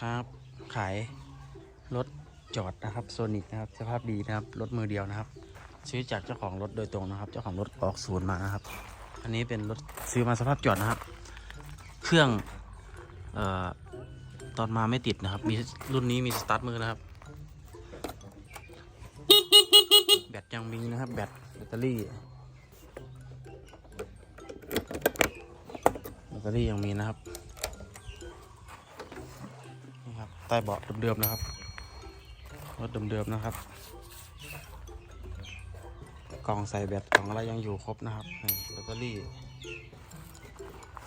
ครับ ขายรถจอดนะครับโซนิกนะครับสภาพดีนะครับรถมือเดียวนะครับ ซื้อจากเจ้าของรถโดยตรงนะครับ เจ้าของรถออกศูนย์มานะครับ อันนี้เป็นรถซื้อมาสภาพจอดนะครับ เครื่องเอ่อตอนมาไม่ติดนะครับ มีรุ่นนี้มีสตาร์ทมือนะครับ แบตยังมีนะครับ แบตแบตเตอรี่แบตเตอรี่ยังมีนะครับ นี่ครับ ใต้เบาะเดิมๆนะครับรถเดิมๆนะครับ กล่องใส่แบตกล่องอะไรยังอยู่ครบนะครับแบตเตอรี่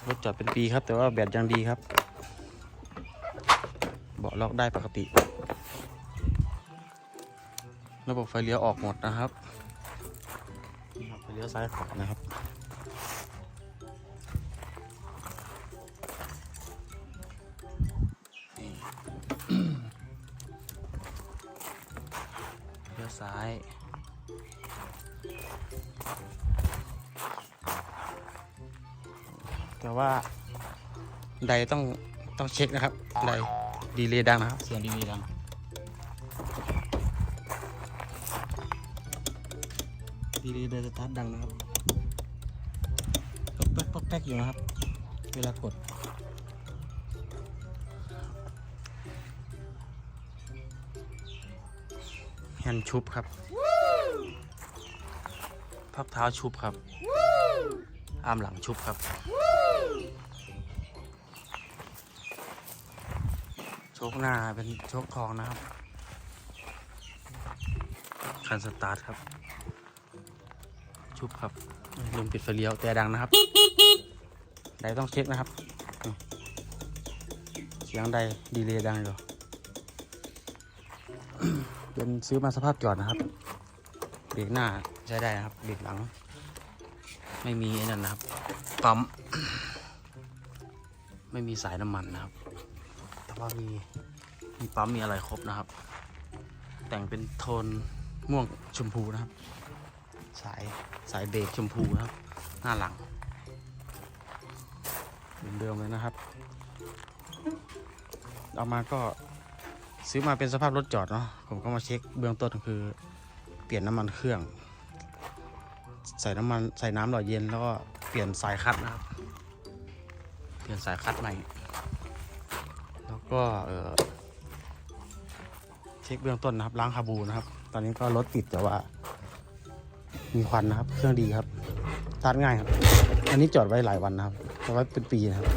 รถจอดเป็นปีครับ แต่ว่าแบตยังดีครับ เบาะล็อกได้ปกติ ระบบไฟเลี้ยวออกหมดนะครับนี่ครับไฟเลี้ยวซ้ายขวานะครับ ลี้ยวซ้ายแต่ว่าใดต้องต้องเช็คนะครับใดดีเลย์ดังนะครับ เสียงดีเลย์ดังดีดีเดินสตาร์ทดังนะครับป๊อกแป๊กป๊อกแป๊กอยู่นะครับ เวลากด นชุบครับพักเท้าชุบครับอามหลังชุบครับโชคหน้าเป็นโชคทองนะครับ คันสตาร์ทครับ ชุบครับลืมปิดไฟเลี้ยวแต่ดังนะครับไดต้องเช็คนะครับอืมเสียงใดดีเลย์ดังอยู่ เป็นซื้อมาสภาพจอดนะครับเบรกหน้าใช้ได้นะครับเบรกหลัง ไม่มีนั่นนะครับปั๊มไม่มีสายน้ำมันนะครับ แต่ว่ามีมีปั๊มมีอะไรครบนะครับ แต่งเป็นโทนม่วงชมพูนะครับ สายสายเบรกชมพูนะครับ หน้าหลังเดิมๆเลยนะครับ เอามาก็ ซื้อมาเป็นสภาพรถจอดเนาะผมก็มาเช็คเบื้องต้นคือ เปลี่ยนน้ำมันเครื่อง ใส่น้ำมันใส่น้ำหล่อเย็นแล้วก็เปลี่ยนสายคัดนะครับ เปลี่ยนสายคัดใหม่แล้วก็เออเช็คเบื้องต้นนะครับล้างคาบูนะครับ ตอนนี้ก็รถติดแต่ว่า มีควันนะครับ เครื่องดีครับตาร์ทง่ายครับ อันนี้จอดไว้หลายวันนะครับจอดไว้เป็นปีนะครับ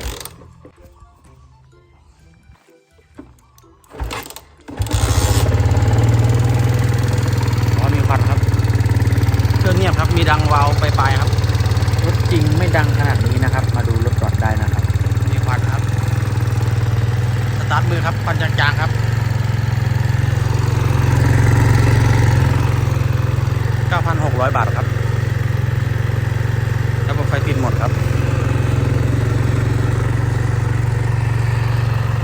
ยบครับ มีดังวาวไปลายๆครับ รถจริงไม่ดังขนาดนี้นะครับ มาดูรถจอดได้นะครับ มีควันครับ สตาร์ทมือครับควันจางๆครับ9,600 บาทครับระบบไฟติดหมดครับ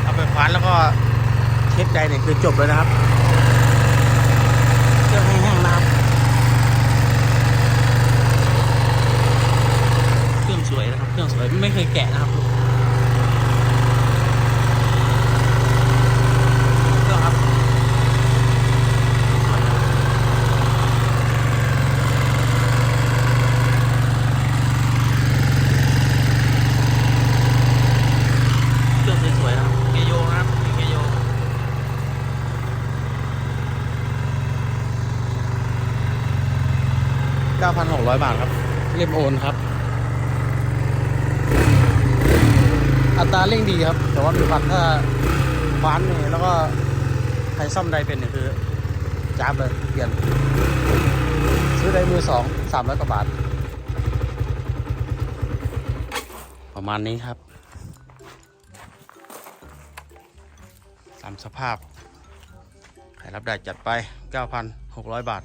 เอาไปคว้านแล้วก็เช็คใจเนี่ยคือจบเลยนะครับ เครื่องแห้งๆนะครับ เครื่องสวยนะครับ เครื่องสวย ไม่เคยแกะนะครับเครื่องครับเครื่องสวยๆนะครับเกยโยนะครับมีเกยโย9,600 บาทครับเล่มโอนครับ อัตราเร่งดีครับ แต่ว่ามีควันถ้าฟ้านนี่แล้วก็ใครซ่อมใดเป็นเนี่ยคือจ้าบเลยเปลี่ยน ซื้อได้มือสองสามร้อยกว่าบาท ประมาณนี้ครับตามสภาพ ใครรับได้จัดไป 9,600 บาท